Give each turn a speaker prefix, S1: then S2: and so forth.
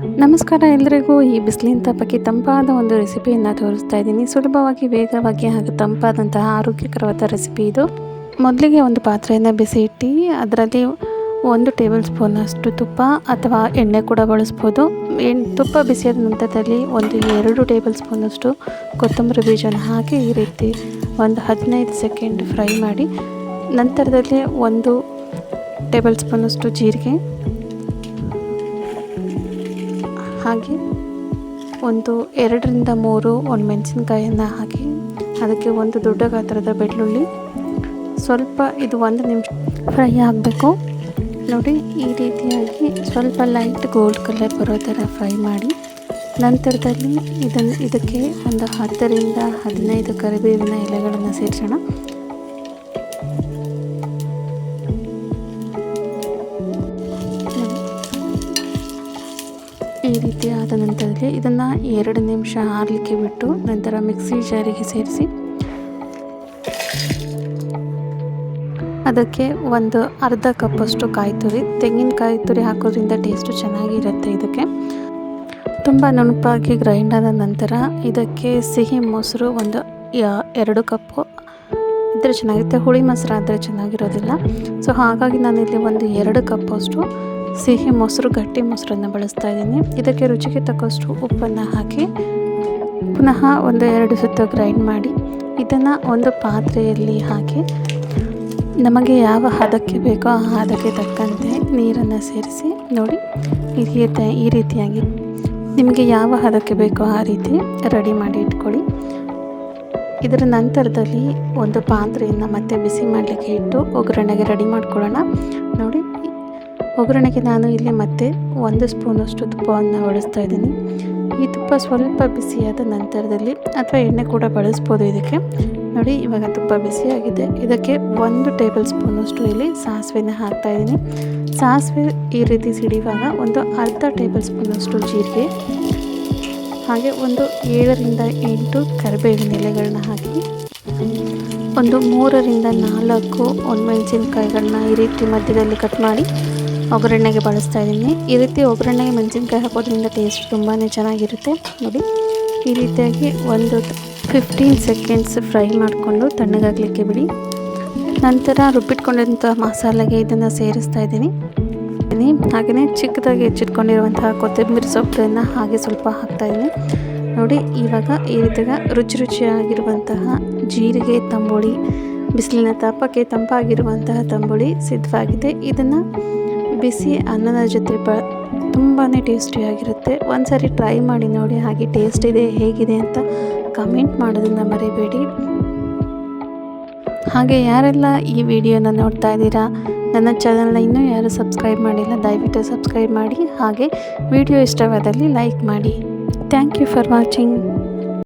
S1: ನಮಸ್ಕಾರ ಎಲ್ಲರಿಗೂ ಈ ಬಿಸಿಲಿನ ತಪ್ಪಕ್ಕೆ ತಂಪಾದ ಒಂದು ರೆಸಿಪಿಯನ್ನು ತೋರಿಸ್ತಾ ಇದ್ದೀನಿ. ಸುಲಭವಾಗಿ, ವೇಗವಾಗಿ ಹಾಗೂ ತಂಪಾದಂತಹ ಆರೋಗ್ಯಕರವಾದ ರೆಸಿಪಿ ಇದು. ಮೊದಲಿಗೆ ಒಂದು ಪಾತ್ರೆಯನ್ನು ಬಿಸಿ ಇಟ್ಟು ಅದರಲ್ಲಿ ಒಂದು ಟೇಬಲ್ ಸ್ಪೂನಷ್ಟು ತುಪ್ಪ ಅಥವಾ ಎಣ್ಣೆ ಕೂಡ ಬಳಸ್ಬೋದು. ಎಣ್ಣೆ ತುಪ್ಪ ಬಿಸಿಯಾದ ನಂತರದಲ್ಲಿ ಒಂದು ಎರಡು ಟೇಬಲ್ ಸ್ಪೂನಷ್ಟು ಕೊತ್ತಂಬರಿ ಬೀಜನ ಹಾಕಿ ಈ ರೀತಿ ಒಂದು ಹದಿನೈದು ಸೆಕೆಂಡ್ ಫ್ರೈ ಮಾಡಿ, ನಂತರದಲ್ಲಿ ಒಂದು ಟೇಬಲ್ ಸ್ಪೂನಷ್ಟು ಜೀರಿಗೆ ಹಾಗೆ ಒಂದು ಎರಡರಿಂದ ಮೂರು ಒಂದು ಮೆಣಸಿನ್ಕಾಯಿಯನ್ನು ಹಾಕಿ ಅದಕ್ಕೆ ಒಂದು ದೊಡ್ಡ ಗಾತ್ರದ ಬೆಳ್ಳುಳ್ಳಿ. ಸ್ವಲ್ಪ ಇದು ಒಂದು ನಿಮಿಷ ಫ್ರೈ ಆಗಬೇಕು. ನೋಡಿ, ಈ ರೀತಿಯಾಗಿ ಸ್ವಲ್ಪ ಲೈಟ್ ಗೋಲ್ಡ್ ಕಲರ್ ಬರೋ ಥರ ಫ್ರೈ ಮಾಡಿ ನಂತರದಲ್ಲಿ ಇದನ್ನು ಇದಕ್ಕೆ ಒಂದು ಹತ್ತರಿಂದ ಹದಿನೈದು ಕರಿಬೇವಿನ ಎಲೆಗಳನ್ನು ಸೇರಿಸೋಣ. ಈ ರೀತಿ ಆದ ನಂತರದಲ್ಲಿ ಇದನ್ನು ಎರಡು ನಿಮಿಷ ಆರಲಿಕ್ಕೆ ಬಿಟ್ಟು ನಂತರ ಮಿಕ್ಸಿ ಜಾರಿಗೆ ಸೇರಿಸಿ ಅದಕ್ಕೆ ಒಂದು ಅರ್ಧ ಕಪ್ಪಷ್ಟು ಕಾಯಿ ತುರಿ, ತೆಂಗಿನಕಾಯಿ ತುರಿ ಹಾಕೋದ್ರಿಂದ ಟೇಸ್ಟು ಚೆನ್ನಾಗಿರುತ್ತೆ ಇದಕ್ಕೆ. ತುಂಬ ನುಣುಪಾಗಿ ಗ್ರೈಂಡ್ ಆದ ನಂತರ ಇದಕ್ಕೆ ಸಿಹಿ ಮೊಸರು ಒಂದು ಎರಡು ಕಪ್ಪು. ಇದ್ದರೆ ಚೆನ್ನಾಗಿರುತ್ತೆ, ಹುಳಿ ಮೊಸರು ಆದರೆ ಚೆನ್ನಾಗಿರೋದಿಲ್ಲ. ಸೊ ಹಾಗಾಗಿ ನಾನಿಲ್ಲಿ ಒಂದು ಎರಡು ಕಪ್ಪಷ್ಟು ಸಿಹಿ ಮೊಸರು, ಗಟ್ಟಿ ಮೊಸರನ್ನು ಬಳಸ್ತಾ ಇದ್ದೀನಿ. ಇದಕ್ಕೆ ರುಚಿಗೆ ತಕ್ಕಷ್ಟು ಉಪ್ಪನ್ನು ಹಾಕಿ ಪುನಃ ಒಂದು ಎರಡು ಸುತ್ತು ಗ್ರೈಂಡ್ ಮಾಡಿ, ಇದನ್ನು ಒಂದು ಪಾತ್ರೆಯಲ್ಲಿ ಹಾಕಿ, ನಮಗೆ ಯಾವ ಹದಕ್ಕೆ ಬೇಕೋ ಆ ಹದಕ್ಕೆ ತಕ್ಕಂತೆ ನೀರನ್ನು ಸೇರಿಸಿ ನೋಡಿ, ಈ ಈ ರೀತಿಯಾಗಿ. ನಿಮಗೆ ಯಾವ ಹದಕ್ಕೆ ಬೇಕೋ ಆ ರೀತಿ ರೆಡಿ ಮಾಡಿ ಇಟ್ಕೊಳ್ಳಿ. ಇದರ ನಂತರದಲ್ಲಿ ಒಂದು ಪಾತ್ರೆಯನ್ನು ಮತ್ತೆ ಬಿಸಿ ಮಾಡಲಿಕ್ಕೆ ಇಟ್ಟು, ಒಗ್ಗರಣೆಗೆ ರೆಡಿ ಮಾಡ್ಕೊಳ್ಳೋಣ. ನೋಡಿ ಒಗ್ಗರಣೆಗೆ ನಾನು ಇಲ್ಲಿ ಮತ್ತೆ ಒಂದು ಸ್ಪೂನಷ್ಟು ತುಪ್ಪವನ್ನು ಬಳಸ್ತಾ ಇದ್ದೀನಿ. ಈ ತುಪ್ಪ ಸ್ವಲ್ಪ ಬಿಸಿಯಾದ ನಂತರದಲ್ಲಿ ಅಥವಾ ಎಣ್ಣೆ ಕೂಡ ಬಳಸ್ಬೋದು ಇದಕ್ಕೆ. ನೋಡಿ, ಇವಾಗ ತುಪ್ಪ ಬಿಸಿಯಾಗಿದೆ. ಇದಕ್ಕೆ ಒಂದು ಟೇಬಲ್ ಸ್ಪೂನಷ್ಟು ಇಲ್ಲಿ ಸಾಸಿವೆನ ಹಾಕ್ತಾ ಇದ್ದೀನಿ. ಸಾಸಿವೆ ಈ ರೀತಿ ಸಿಡಿಯುವಾಗ ಒಂದು ಅರ್ಧ ಟೇಬಲ್ ಸ್ಪೂನಷ್ಟು ಜೀರಿಗೆ, ಹಾಗೆ ಒಂದು ಏಳರಿಂದ ಎಂಟು ಕರಿಬೇವಿನ ಎಲೆಗಳನ್ನ ಹಾಕಿ, ಒಂದು ಮೂರರಿಂದ ನಾಲ್ಕು ಒಣಮೆಣಸಿನಕಾಯಿಗಳನ್ನ ಈ ರೀತಿ ಮಧ್ಯದಲ್ಲಿ ಕಟ್ ಮಾಡಿ ಒಗ್ಗರಣೆಗೆ ಬಳಸ್ತಾ ಇದ್ದೀನಿ. ಈ ರೀತಿ ಒಗ್ಗರಣೆಗೆ ಮೆಣಸಿನ್ಕಾಯಿ ಹಾಕೋದ್ರಿಂದ ಟೇಸ್ಟ್ ತುಂಬಾ ಚೆನ್ನಾಗಿರುತ್ತೆ. ನೋಡಿ, ಈ ರೀತಿಯಾಗಿ ಒಂದು ಫಿಫ್ಟೀನ್ ಸೆಕೆಂಡ್ಸ್ ಫ್ರೈ ಮಾಡಿಕೊಂಡು ತಣ್ಣಗಾಗಲಿಕ್ಕೆ ಬಿಡಿ. ನಂತರ ರುಬ್ಬಿಟ್ಕೊಂಡಿರುವಂಥ ಮಸಾಲೆಗೆ ಇದನ್ನು ಸೇರಿಸ್ತಾ ಇದ್ದೀನಿ. ಹಾಗೆಯೇ ಚಿಕ್ಕದಾಗಿ ಹೆಚ್ಚಿಟ್ಕೊಂಡಿರುವಂತಹ ಕೊತ್ತಂಬರಿ ಸೊಪ್ಪನ್ನು ಹಾಗೆ ಸ್ವಲ್ಪ ಹಾಕ್ತಾಯಿದ್ದೀನಿ ನೋಡಿ, ಇವಾಗ ಈ ರೀತಿಯಾಗ ರುಚಿ ರುಚಿಯಾಗಿರುವಂತಹ ಜೀರಿಗೆ, ತಂಬುಳಿ, ಬಿಸಿಲಿನ ತಾಪಕ್ಕೆ ತಂಪಾಗಿರುವಂತಹ ತಂಬುಳಿ ಸಿದ್ಧವಾಗಿದೆ. ಇದನ್ನು ಬಿಸಿ ಅನ್ನದ ಜೊತೆ ಬ ತುಂಬಾ ಟೇಸ್ಟಿಯಾಗಿರುತ್ತೆ. ಒಂದ್ಸರಿ ಟ್ರೈ ಮಾಡಿ ನೋಡಿ ಹಾಗೆ ಟೇಸ್ಟ್ ಇದೆ, ಹೇಗಿದೆ ಅಂತ ಕಮೆಂಟ್ ಮಾಡೋದನ್ನು ಮರಿಬೇಡಿ. ಹಾಗೆ ಯಾರೆಲ್ಲ ಈ ವಿಡಿಯೋನ ನೋಡ್ತಾ ಇದ್ದೀರಾ, ನನ್ನ ಚಾನಲ್ನ ಇನ್ನೂ ಯಾರು ಸಬ್ಸ್ಕ್ರೈಬ್ ಮಾಡಿಲ್ಲ, ದಯವಿಟ್ಟು ಸಬ್ಸ್ಕ್ರೈಬ್ ಮಾಡಿ. ಹಾಗೆ ವಿಡಿಯೋ ಇಷ್ಟವಾದಲ್ಲಿ ಲೈಕ್ ಮಾಡಿ. Thank you for watching.